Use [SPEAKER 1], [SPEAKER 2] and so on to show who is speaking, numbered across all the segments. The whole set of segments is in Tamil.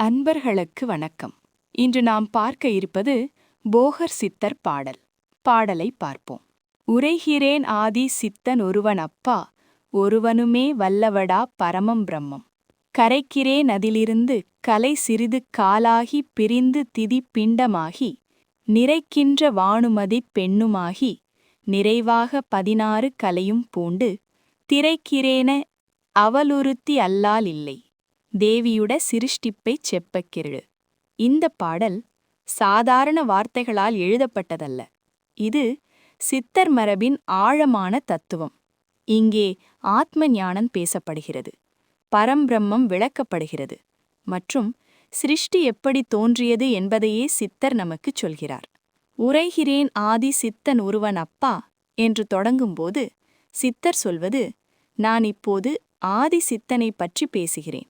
[SPEAKER 1] அன்பர்களுக்கு வணக்கம். இன்று நாம் பார்க்க இருப்பது போகர் சித்தர் பாடல். பாடலை பார்ப்போம். உரைகிறேன் ஆதி சித்தன் ஒருவன் அப்பா ஒருவனுமே வல்லவடா பரமம் பிரம்மம். கரைக்கிறேன் அதிலிருந்து கலை சிறிது காலாகி பிரிந்து திதி பிண்டமாகி நிறைக்கின்ற வானுமதிப் பெண்ணுமாகி நிறைவாக பதினாறு கலையும் பூண்டு திரைக்கிறேன அவலுறுத்தி அல்லால் இல்லை. தேவியுட சிருஷ்டிப்பை செப்பக்கிரு இந்த பாடல் சாதாரண வார்த்தைகளால் எழுதப்பட்டதல்ல. இது சித்தர் மரபின் ஆழமான தத்துவம். இங்கே ஆத்ம ஞானம் பேசப்படுகிறது. பரம்பிரம்மம் விளக்கப்படுகிறது. மற்றும் சிருஷ்டி எப்படி தோன்றியது என்பதையே சித்தர் நமக்குச் சொல்கிறார். உரைகிறேன் ஆதி சித்தன் ஒருவன் அப்பா என்று தொடங்கும்போது சித்தர் சொல்வது நான் இப்போது ஆதி சித்தனை பற்றி பேசுகிறேன்.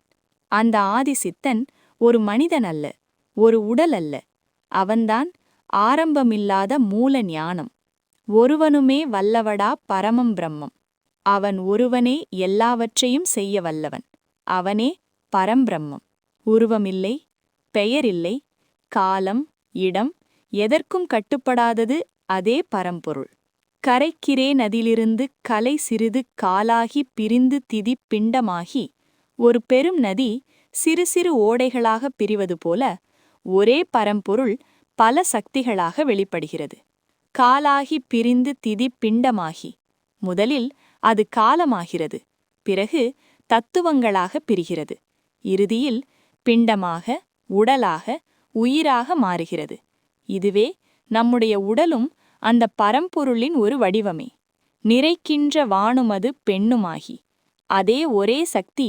[SPEAKER 1] அந்த ஆதி சித்தன் ஒரு மனிதன் அல்ல ஒரு உடல் அல்ல. அவன்தான் ஆரம்பமில்லாத மூல ஞானம். ஒருவனுமே வல்லவடா பரமம் பிரம்மம். அவன் ஒருவனே எல்லாவற்றையும் செய்ய வல்லவன். அவனே பரம்பிரம்மம் உருவமில்லை பெயரில்லை காலம் இடம் எதற்கும் கட்டுப்படாதது அதே பரம்பொருள். கரைக்கிறே நதிலிருந்து கலை சிறிது காலாகி பிரிந்து திதி பிண்டமாகி ஒரு பெரும் நதி சிறு சிறு ஓடைகளாக பிரிவது போல ஒரே பரம்பொருள் பல சக்திகளாக வெளிப்படுகிறது. காலாகி பிரிந்து திதி பிண்டமாகி. முதலில் அது காலமாகிறது பிறகு தத்துவங்களாக பிரிகிறது. இறுதியில் பிண்டமாக உடலாக உயிராக மாறுகிறது. இதுவே நம்முடைய உடலும் அந்த பரம்பொருளின் ஒரு வடிவமே. நிறைக்கின்ற வானுமது பெண்ணுமாகி. அதே ஒரே சக்தி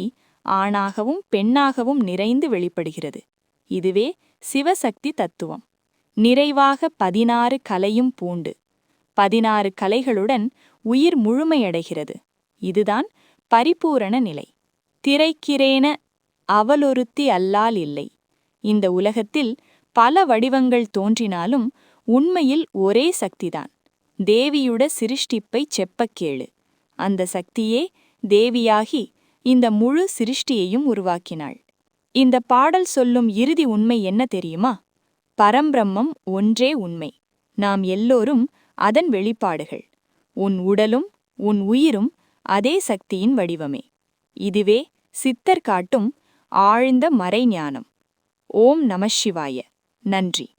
[SPEAKER 1] ஆணாகவும் பெண்ணாகவும் நிறைந்து வெளிப்படுகிறது. இதுவே சிவசக்தி தத்துவம். நிறைவாக பதினாறு கலையும் பூண்டு. பதினாறு கலைகளுடன் உயிர் முழுமையடைகிறது. இதுதான் பரிபூரண நிலை. திரைக்கிறேன அவலொருத்தி அல்லால் இல்லை. இந்த உலகத்தில் பல வடிவங்கள் தோன்றினாலும் உண்மையில் ஒரே சக்திதான். தேவியுட சிருஷ்டிப்பைச் செப்பக் கேளு அந்த சக்தியே தேவியாகி இந்த முழு சிருஷ்டியையும் உருவாக்கினாள். இந்த பாடல் சொல்லும் இறுதி உண்மை என்ன தெரியுமா? பரம்பிரம்மம் ஒன்றே உண்மை. நாம் எல்லோரும் அதன் வெளிப்பாடுகள். உன் உடலும் உன் உயிரும் அதே சக்தியின் வடிவமே. இதுவே சித்தர் காட்டும் ஆழ்ந்த மறைஞானம். ஓம் நம சிவாய. நன்றி.